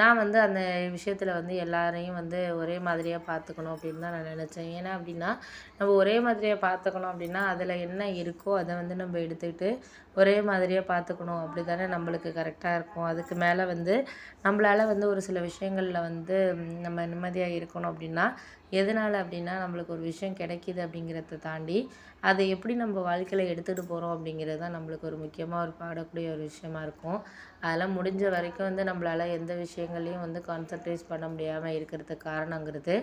நான் வந்து அந்த விஷயத்தில் வந்து எல்லாரையும் வந்து ஒரே மாதிரியாக பார்த்துக்கணும் அப்படின்னு தான் நான் நினச்சேன். ஏன்னா அப்படின்னா நம்ம ஒரே மாதிரியாக பார்த்துக்கணும் அப்படின்னா அதில் என்ன இருக்கோ அதை வந்து நம்ம எடுத்துக்கிட்டு ஒரே மாதிரியாக பார்த்துக்கணும் அப்படி தானே நம்மளுக்கு கரெக்டாக இருக்கும். அதுக்கு மேலே வந்து நம்மளால் வந்து ஒரு சில விஷயங்களில் வந்து நம்ம நிம்மதியாக இருக்கணும் அப்படின்னா எதனால் அப்படின்னா நம்மளுக்கு ஒரு விஷயம் கிடைக்கிது அப்படிங்கிறத தாண்டி அதை எப்படி நம்ம வாழ்க்கையில் எடுத்துகிட்டு போகிறோம் அப்படிங்கிறது தான் நம்மளுக்கு ஒரு முக்கியமாக ஒரு பாடக்கூடிய ஒரு விஷயமா இருக்கும். அதெல்லாம் முடிஞ்ச வரைக்கும் வந்து நம்மளால் எந்த விஷயம் விஷயங்களையும் வந்து கான்சன்ட்ரேட் பண்ண முடியாமல் இருக்கிறதுக்கு காரணங்கிறது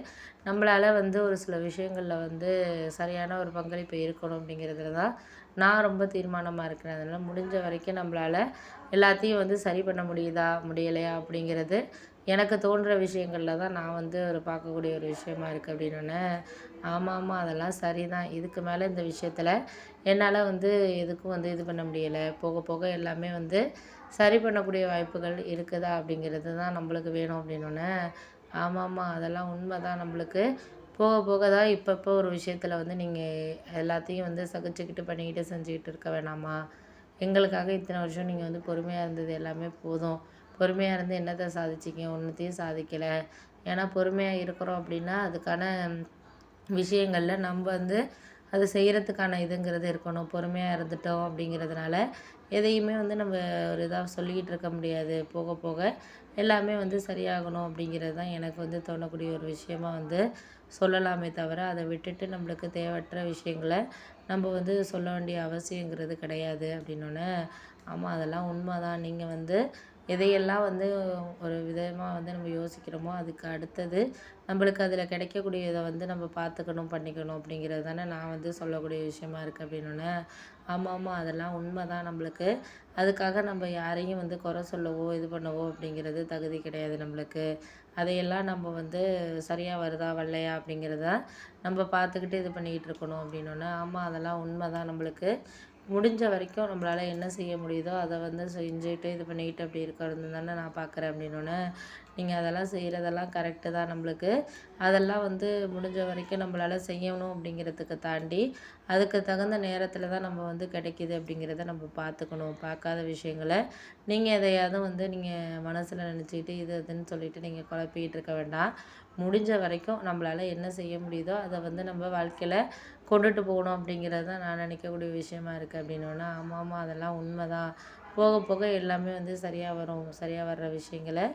நம்மளால் வந்து ஒரு சில விஷயங்களில் வந்து சரியான ஒரு பங்களிப்பு இருக்கணும் அப்படிங்கிறதுல தான் நான் ரொம்ப தீர்மானமாக இருக்கிறேன். அதனால் முடிஞ்ச வரைக்கும் நம்மளால் எல்லாத்தையும் வந்து சரி பண்ண முடியுதா முடியலையா அப்படிங்கிறது எனக்கு தோன்ற விஷயங்களில் தான் நான் வந்து ஒரு பார்க்கக்கூடிய ஒரு விஷயமா இருக்குது அப்படின்னோடனே ஆமாம் ஆமாம் அதெல்லாம் சரி தான் இதுக்கு மேலே இந்த விஷயத்தில் என்னால் வந்து எதுக்கும் வந்து இது பண்ண முடியலை. போக போக எல்லாமே வந்து சரி பண்ணக்கூடிய வாய்ப்புகள் இருக்குதா அப்படிங்கிறது தான் நம்மளுக்கு வேணும் அப்படின்னோடனே ஆமாம்மா அதெல்லாம் உண்மை தான் நம்மளுக்கு. போக போக தான் இப்பப்போ ஒரு விஷயத்தில் வந்து நீங்கள் எல்லாத்தையும் வந்து சகிச்சுக்கிட்டு பண்ணிக்கிட்டு செஞ்சுக்கிட்டு இருக்க வேணாமா? எங்களுக்காக இத்தனை வருஷம் நீங்கள் வந்து பொறுமையாக இருந்தது எல்லாமே போதும். பொறுமையாக இருந்து என்னத்தை சாதிச்சிங்க ஒன்றுத்தையும் சாதிக்கலை. ஏன்னா பொறுமையாக இருக்கிறோம் அப்படின்னா அதுக்கான விஷயங்களில் நம்ம வந்து அது செய்கிறதுக்கான இதுங்கிறது இருக்கணும். பொறுமையாக இருந்துட்டோம் அப்படிங்கிறதுனால எதையுமே வந்து நம்ம ஒரு இதாக சொல்லிக்கிட்டு இருக்க முடியாது. போக போக எல்லாமே வந்து சரியாகணும் அப்படிங்கிறது தான் எனக்கு வந்து தோணக்கூடிய ஒரு விஷயமா வந்து சொல்லலாமே தவிர அதை விட்டுட்டு நம்மளுக்கு தேவையற்ற விஷயங்களை நம்ம வந்து சொல்ல வேண்டிய அவசியங்கிறது கிடையாது அப்படின்னோடனே ஆமாம் அதெல்லாம் உண்மை தான் நீங்கள் வந்து எதையெல்லாம் வந்து ஒரு விதமாக வந்து நம்ம யோசிக்கிறோமோ அதுக்கு அடுத்தது நம்மளுக்கு அதில் கிடைக்கக்கூடியதை வந்து நம்ம பார்த்துக்கணும் பண்ணிக்கணும் அப்படிங்கிறது தானே நான் வந்து சொல்லக்கூடிய விஷயமா இருக்குது அப்படின்னோடனே ஆமாம் ஆமாம் அதெல்லாம் உண்மை தான் நம்மளுக்கு. அதுக்காக நம்ம யாரையும் வந்து குறை சொல்லவோ இது பண்ணவோ அப்படிங்கிறது தகுதி கிடையாது நம்மளுக்கு. அதையெல்லாம் நம்ம வந்து சரியாக வருதா வரலையா அப்படிங்கிறத நம்ம பார்த்துக்கிட்டு இது பண்ணிக்கிட்டு இருக்கணும் அப்படின்னோடனே ஆமாம் அதெல்லாம் உண்மை தான் நம்மளுக்கு. முடிஞ்ச வரைக்கும் நம்மளால் என்ன செய்ய முடியுதோ அதை வந்து செஞ்சுட்டு இது பண்ணிக்கிட்டு அப்படி இருக்கிறது தானே நான் பார்க்குறேன் அப்படின்னோடனே நீங்கள் அதெல்லாம் செய்கிறதெல்லாம் கரெக்டு தான் நம்மளுக்கு. அதெல்லாம் வந்து முடிஞ்ச வரைக்கும் நம்மளால் செய்யணும் அப்படிங்கிறதுக்கு தாண்டி அதுக்கு தகுந்த நேரத்தில் தான் நம்ம வந்து கிடைக்கிது அப்படிங்கிறத நம்ம பார்த்துக்கணும். பார்க்காத விஷயங்களை நீங்கள் எதையாவது வந்து நீங்கள் மனசில் நினச்சிக்கிட்டு இது இதுன்னு சொல்லிவிட்டு நீங்கள் குழப்பிக்கிட்டு இருக்க வேண்டாம். முடிஞ்ச வரைக்கும் நம்மளால் என்ன செய்ய முடியுதோ அதை வந்து நம்ம வாழ்க்கையில் கொண்டுட்டு போகணும் அப்படிங்கிறது தான் நான் நினைக்கக்கூடிய விஷயமா இருக்குது அப்படின்னோன்னா ஆமாம் ஆமாம் அதெல்லாம் உண்மை தான் போக போக எல்லாமே வந்து சரியாக வரும் சரியாக வர்ற விஷயங்களை.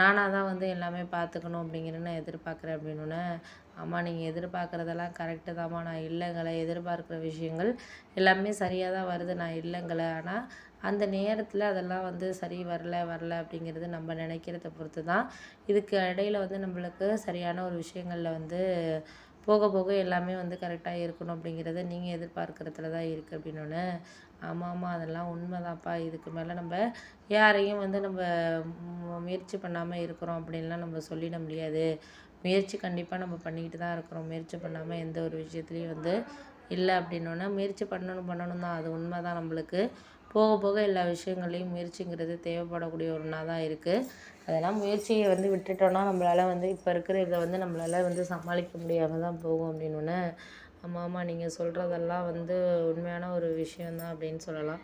நானாக தான் வந்து எல்லாமே பார்த்துக்கணும் அப்படிங்கிறது நான் எதிர்பார்க்குறேன் அப்படின்னோடனே ஆமாம் நீங்கள் எதிர்பார்க்குறதெல்லாம் கரெக்டு தாம்மா. நான் இல்லைங்களை எதிர்பார்க்குற விஷயங்கள் எல்லாமே சரியாக தான் வருது. நான் இல்லைங்களை. ஆனால் அந்த நேரத்தில் அதெல்லாம் வந்து சரி வரல வரல அப்படிங்கிறது நம்ம நினைக்கிறத பொறுத்து தான் இதுக்கு இடையில வந்து நம்மளுக்கு சரியான ஒரு விஷயங்களில் வந்து போக போக எல்லாமே வந்து கரெக்டாக இருக்கணும் அப்படிங்கிறத நீங்கள் எதிர்பார்க்குறதுல தான் இருக்குது அப்படின்னோடனே ஆமாம் ஆமாம் அதெல்லாம் உண்மைதான்ப்பா. இதுக்கு மேலே நம்ம யாரையும் வந்து நம்ம முயற்சி பண்ணாமல் இருக்கிறோம் அப்படின்லாம் நம்ம சொல்லிட முடியாது. முயற்சி கண்டிப்பாக நம்ம பண்ணிக்கிட்டு தான் இருக்கிறோம். முயற்சி பண்ணாமல் எந்த ஒரு விஷயத்துலையும் வந்து இல்லை அப்படின்னோன்னா முயற்சி பண்ணணும் பண்ணணும் தான் அது உண்மை தான் நம்மளுக்கு. போக போக எல்லா விஷயங்களையும் முயற்சிங்கிறது தேவைப்படக்கூடிய ஒன்றா தான் இருக்குது அதெல்லாம் முயற்சியை வந்து விட்டுட்டோன்னா நம்மளால் வந்து இப்போ இருக்கிற இதை வந்து நம்மளால் வந்து சமாளிக்க முடியாமல் தான் போகும் அப்படின்னு ஆமாம் ஆமாம் நீங்கள் சொல்கிறதெல்லாம் வந்து உண்மையான ஒரு விஷயம் தான் அப்படின்னு சொல்லலாம்.